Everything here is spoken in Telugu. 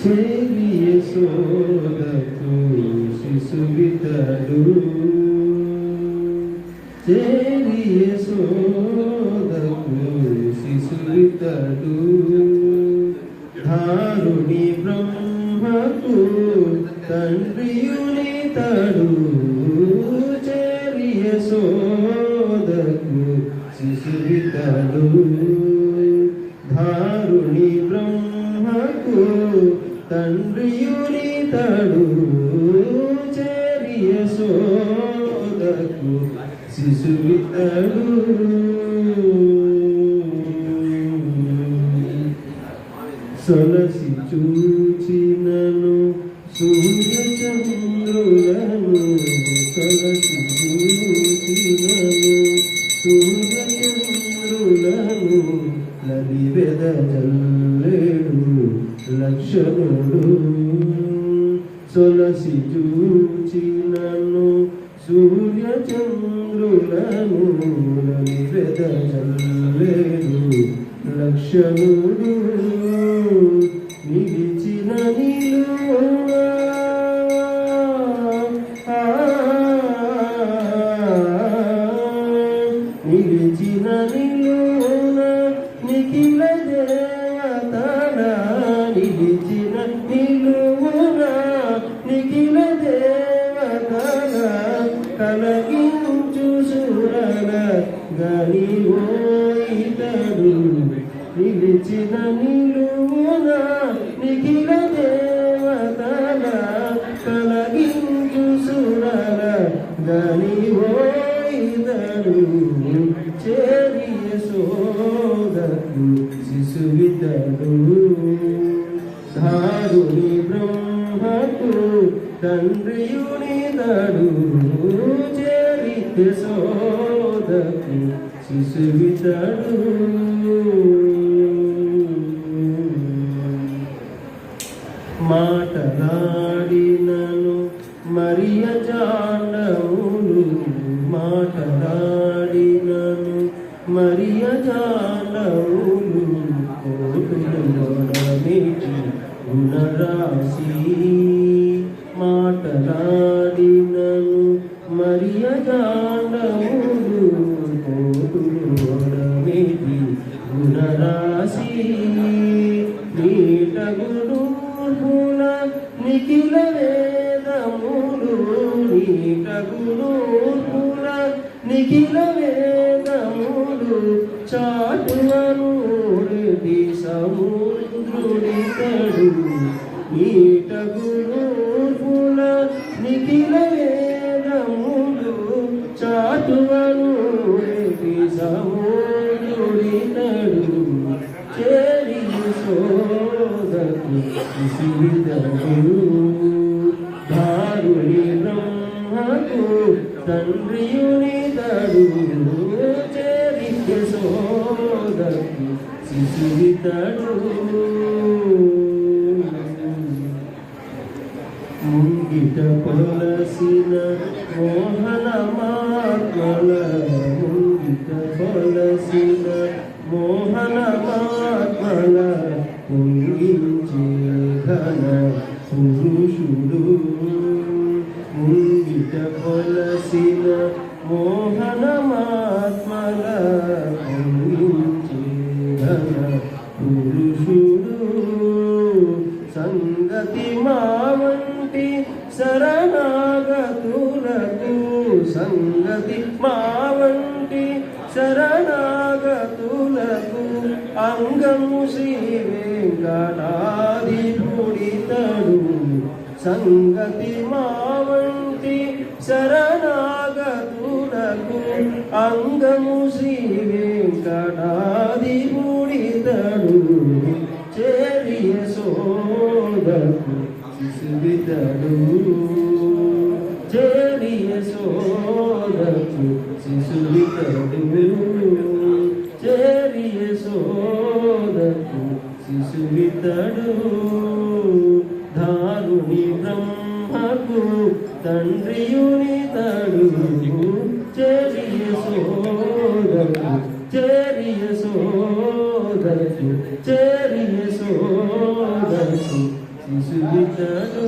చేరియ సోదకు శిశువితడు చేరియ సోదకు శిశువితడు ధారుని బ్రహ్మకు తండ్రియుని తడు చేరియ శిశువితడు రుణి బ్రహ్మకు తండ్రియుని తడు చేరియ సోదకు శిశువితడు. సొలసి చూచినను సూర్యచంద్రులను సొలసి చూచినను సూర్య నది వెదజల్లేడు లక్షణుడు సొలసి చూచినను సూర్యచంద్రులను నది వెదజల్లేడు లక్షణుడు నిఖిల దేవతన నిలిచిన నిలువున నిఖిల దేవతన కలగించు సురన గని ఓయితడు నిలిచిన నిలువున నిఖిల దేవతన కలగించు సురన గని ఓయితడు చేరియ సో శిశువితడు ధారుని బ్రహ్మకు తండ్రియుని తడు సోదకు శిశువితడు మాటలాడినను మరియ జాండములు మాటలాడినను మరియ జాండములు కోటులు గుణరాశి మాటలాడినను మరియ జాండములు గుణరాశి. నీటగుడు పూల నిఖిల వేదములు నీటగుడు పూల నిఖిల వేదములు చాటువను తడు నీటగుడు పూల నిఖిల వేదములు చాటువను రెడ్డి సముద్రుడి చేరి సోదకు శిశువిదడు దారుని బ్రహ్మకు తండ్రియుని తడు చేరి సోదకు శిశువితడు ముంగిట పొలసిన మోహన మార్గల ముంగిట పొలసిన మోహన మార్గల పొంగించే ఘన పురుషుడు ముంగిట పొలసిన మోహన సంగతి మావంటి శరణాగతులకు. సంగతి మావంటి శరణాగతులకు. అంగము శ్రీ వెంకటాధిపుడితడు సంగతి మావంటి శరణాగతులకు. అంగము శ్రీ వెంకటాధిపుడితడు చేరియ సోదకు శిశువితడు చేరియ సోదకు శిశువితడు చేరియ సోదకు శిశువితడు ధారుని బ్రహ్మకు తండ్రియుని తడు. చేరియ సోదకు చేరియ సోదరకు చేరియ సోదరకు శిశువితడు